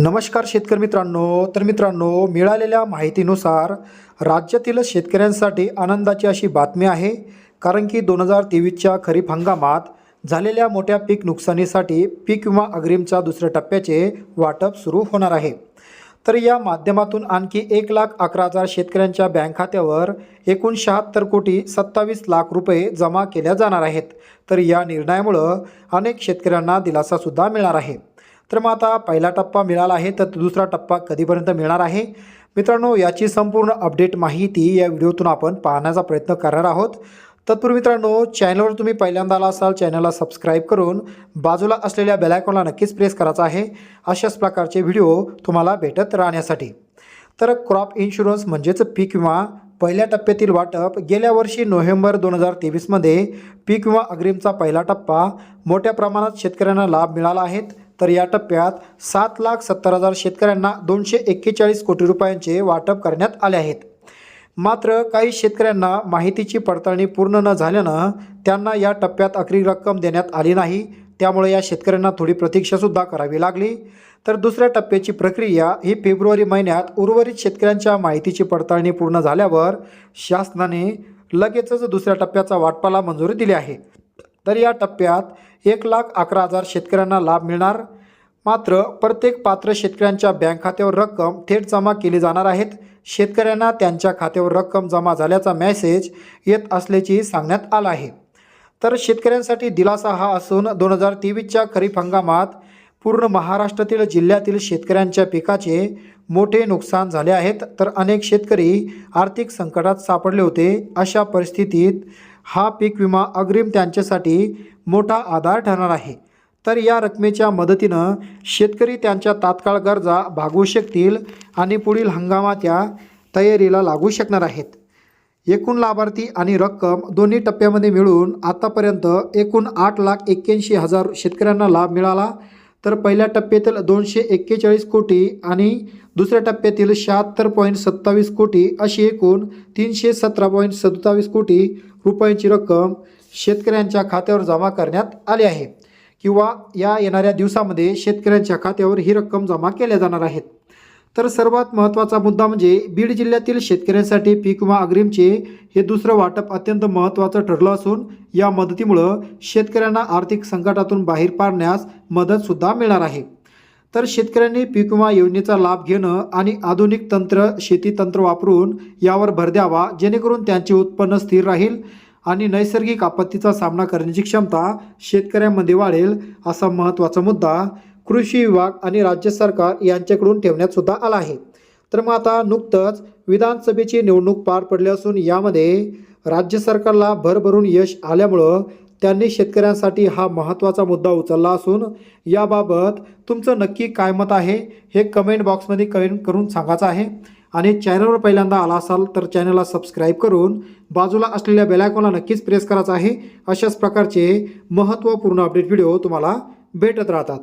नमस्कार शेतकरी मित्रांनो. तर मित्रांनो मिळालेल्या माहितीनुसार राज्यातील शेतकऱ्यांसाठी आनंदाची अशी बातमी आहे. कारण की दोन हजार तेवीसच्या खरीप हंगामात झालेल्या मोठ्या पीक नुकसानीसाठी पीक विमा अग्रिमच्या दुसऱ्या टप्प्याचे वाटप सुरू होणार आहे. तर या माध्यमातून आणखी एक लाख अकरा हजार शेतकऱ्यांच्या बँक खात्यावर एकूण शहात्तर कोटी सत्तावीस लाख रुपये जमा केल्या जाणार आहेत. तर या निर्णयामुळं अनेक शेतकऱ्यांना दिलासासुद्धा मिळणार आहे. तर मग आता पहिला टप्पा मिळाला आहे तर दुसरा टप्पा कधीपर्यंत मिळणार आहे? मित्रांनो याची संपूर्ण अपडेट माहिती या व्हिडिओतून आपण पाहण्याचा प्रयत्न करणार आहोत. तत्पूर्वी मित्रांनो चॅनलवर तुम्ही पहिल्यांदा आला असाल चॅनलला सबस्क्राईब करून बाजूला असलेल्या बेलायकॉनला नक्कीच प्रेस करायचा आहे. अशाच प्रकारचे व्हिडिओ तुम्हाला भेटत राहण्यासाठी. तर क्रॉप इन्शुरन्स म्हणजेच पीक विमा पहिल्या टप्प्यातील वाटप गेल्या वर्षी नोव्हेंबर दोन हजार तेवीसमध्ये पीक विमा अग्रिमचा पहिला टप्पा. मोठ्या प्रमाणात शेतकऱ्यांना लाभ मिळाला आहे. तर या टप्प्यात सात लाख सत्तर हजार शेतकऱ्यांना दोनशे एक्केचाळीस कोटी रुपयांचे वाटप करण्यात आले आहेत. मात्र काही शेतकऱ्यांना माहितीची पडताळणी पूर्ण न झाल्यानं त्यांना या टप्प्यात अखेरी रक्कम देण्यात आली नाही. त्यामुळे या शेतकऱ्यांना थोडी प्रतीक्षासुद्धा करावी लागली. तर दुसऱ्या टप्प्याची प्रक्रिया ही फेब्रुवारी महिन्यात उर्वरित शेतकऱ्यांच्या माहितीची पडताळणी पूर्ण झाल्यावर शासनाने लगेचच दुसऱ्या टप्प्याचा वाटपाला मंजुरी दिली आहे. तर या टप्प्यात एक लाख अकरा हजार शेतकऱ्यांना लाभ मिळणार. मात्र प्रत्येक पात्र शेतकऱ्यांच्या बँक खात्यावर रक्कम थेट जमा केली जाणार आहेत. शेतकऱ्यांना त्यांच्या खात्यावर रक्कम जमा झाल्याचा मेसेज येत असल्याची सांगण्यात आलं आहे. तर शेतकऱ्यांसाठी दिलासा हा असून दोन हजार तेवीसच्या खरीप हंगामात पूर्ण महाराष्ट्रातील जिल्ह्यातील शेतकऱ्यांच्या पिकाचे मोठे नुकसान झाले आहेत. तर अनेक शेतकरी आर्थिक संकटात सापडले होते अशा परिस्थितीत हा पीक विमा अग्रिम त्यांच्यासाठी मोठा आधार ठरणार आहे. तर या रकमेच्या मदतीनं शेतकरी त्यांच्या तात्काळ गरजा भागवू शकतील आणि पुढील हंगामाच्या तयारीला लागू शकणार आहेत. एकूण लाभार्थी आणि रक्कम दोन्ही टप्प्यामध्ये मिळून आतापर्यंत एकूण आठ लाख एक्क्याऐंशी हजार शेतकऱ्यांना लाभ मिळाला. तर पहिल्या टप्प्यातील दोनशे एक्केचाळीस कोटी आणि दुसऱ्या टप्प्यातील शहात्तर पॉईंट सत्तावीस कोटी अशी एकूण तीनशे सतरा पॉईंट सत्तावीस कोटी रुपयांची रक्कम शेतकऱ्यांच्या खात्यावर जमा करण्यात आली आहे किंवा या येणाऱ्या दिवसामध्ये शेतकऱ्यांच्या खात्यावर ही रक्कम जमा केल्या जाणार आहेत. तर सर्वात महत्त्वाचा मुद्दा म्हणजे बीड जिल्ह्यातील शेतकऱ्यांसाठी पीक विमा अग्रिमचे हे दुसरं वाटप अत्यंत महत्त्वाचं ठरलं असून या मदतीमुळं शेतकऱ्यांना आर्थिक संकटातून बाहेर पाडण्यास मदतसुद्धा मिळणार आहे. तर शेतकऱ्यांनी पीक विमा योजनेचा लाभ घेणं आणि आधुनिक तंत्र शेती तंत्र वापरून यावर भर द्यावा जेणेकरून त्यांचे उत्पन्न स्थिर राहील आणि नैसर्गिक आपत्तीचा सामना करण्याची क्षमता शेतकऱ्यांमध्ये वाढेल असा महत्त्वाचा मुद्दा कृषी विभाग आणि राज्य सरकार यांच्याकडून ठेवण्यात सुद्धा आला आहे. तर मग आता नुकतंच विधानसभेची निवडणूक पार पडली असून यामध्ये राज्य सरकारला भरभरून यश आल्यामुळं त्यांनी शेतकऱ्यांसाठी हा महत्त्वाचा मुद्दा उचलला असून याबाबत तुमचं नक्की काय मत आहे हे कमेंट बॉक्समध्ये कमेंट करून सांगायचं आहे. आणि चॅनलवर पहिल्यांदा आला असाल तर चॅनलला सबस्क्राईब करून बाजूला असलेल्या बेलायकॉनला नक्कीच प्रेस करायचं आहे. अशाच प्रकारचे महत्त्वपूर्ण अपडेट व्हिडिओ तुम्हाला भेटत राहतात.